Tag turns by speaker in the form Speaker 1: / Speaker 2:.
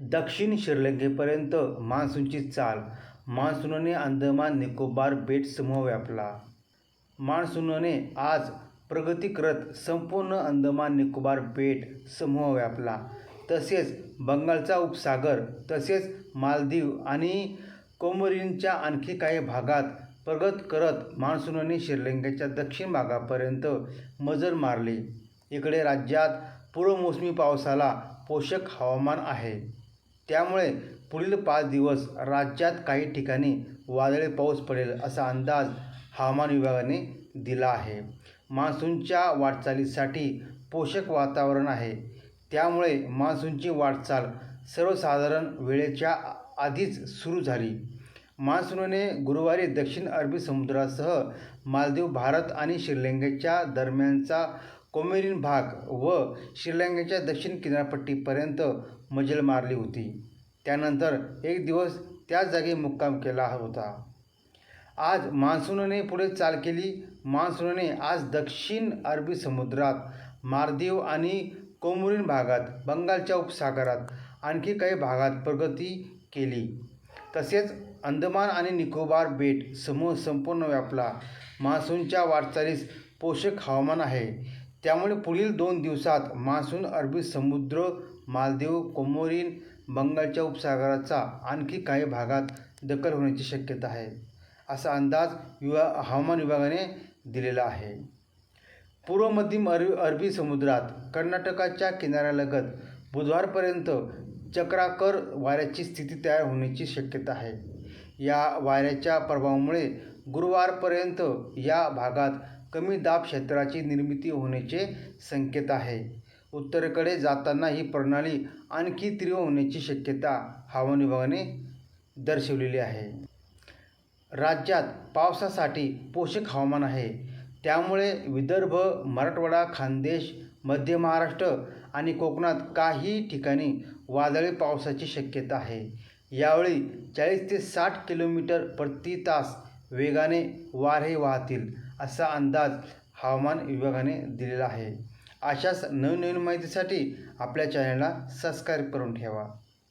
Speaker 1: दक्षिण श्रीलंकेपर्यंत मान्सूनची चाल. मान्सूनने अंदमान निकोबार बेट समूह व्यापला. मान्सूनने आज प्रगती करत संपूर्ण अंदमान निकोबार बेट समूह व्यापला. तसेच बंगालचा उपसागर तसेच मालदीव आणि कोमोरिनच्या आणखी काही भागात प्रगत करत मान्सूनने श्रीलंकेच्या दक्षिण भागापर्यंत मजल मारली. इकडे राज्यात पूर्वमोसमी पावसाला पोषक हवामान आहे. त्यामुळे पुढील पाच दिवस राज्यात काही ठिकाणी वादळी पाऊस पडेल असा अंदाज हवामान विभागाने दिला आहे. मान्सूनच्या वाटचालीसाठी पोषक वातावरण आहे. त्यामुळे मान्सूनची वाटचाल सर्वसाधारण वेळेच्या आधीच सुरू झाली. मान्सूनने गुरुवारी दक्षिण अरबी समुद्रासह मालदीव भारत आणि श्रीलंकेच्या दरम्यानचा कोमेरिन भाग व श्रीलंकेच्या दक्षिण किनारपट्टीपर्यंत मजल मारली होती. त्यानंतर एक दिवस त्याच जागी मुक्काम केला होता. आज मान्सूनने पुढे चाल केली. मान्सूनने आज दक्षिण अरबी समुद्रात मालदीव आणि कोमोरिन भागात बंगालच्या उपसागरात आणखी काही भागात प्रगती केली. तसेच अंदमान आणि निकोबार बेट समूह संपूर्ण व्यापला. मान्सूनच्या वाटचालीस पोषक हवामान आहे. त्यामुळे पुढील दोन दिवसात मान्सून अरबी समुद्र मालदीव कोमोरिन बंगालच्या उपसागराचा आणखी काही भागात दखल होण्याची शक्यता आहे असा अंदाज विवा हवामान विभागाने दिलेला आहे. पूर्व मध्यम अरबी अरबी समुद्रात कर्नाटकाच्या किनाऱ्यालगत बुधवारपर्यंत चक्राकर वाऱ्याची स्थिती तयार होण्याची शक्यता आहे. या वाऱ्याच्या प्रभावामुळे गुरुवारपर्यंत या भागात कमी दाब क्षेत्राची निर्मिती होण्याचे संकेत आहे. उत्तरेकडे जाताना ही प्रणाली आणखी तीव्र होण्याची शक्यता हवामान विभागाने दर्शवलेली आहे. राज्यात पावसासाठी पोषक हवामान आहे. त्यामुळे विदर्भ मराठवाडा खानदेश मध्य महाराष्ट्र आणि कोकणात काही ठिकाणी वादळी पावसाची शक्यता आहे. यावेळी चाळीस ते साठ किलोमीटर प्रति तास वेगाने वारे वाहतील. असा अंदाज हवामान विभागाने दिलेला आहे. अशाच नवीन नवीन माहितीसाठी आपल्या चॅनलला सबस्क्राईब करून ठेवा.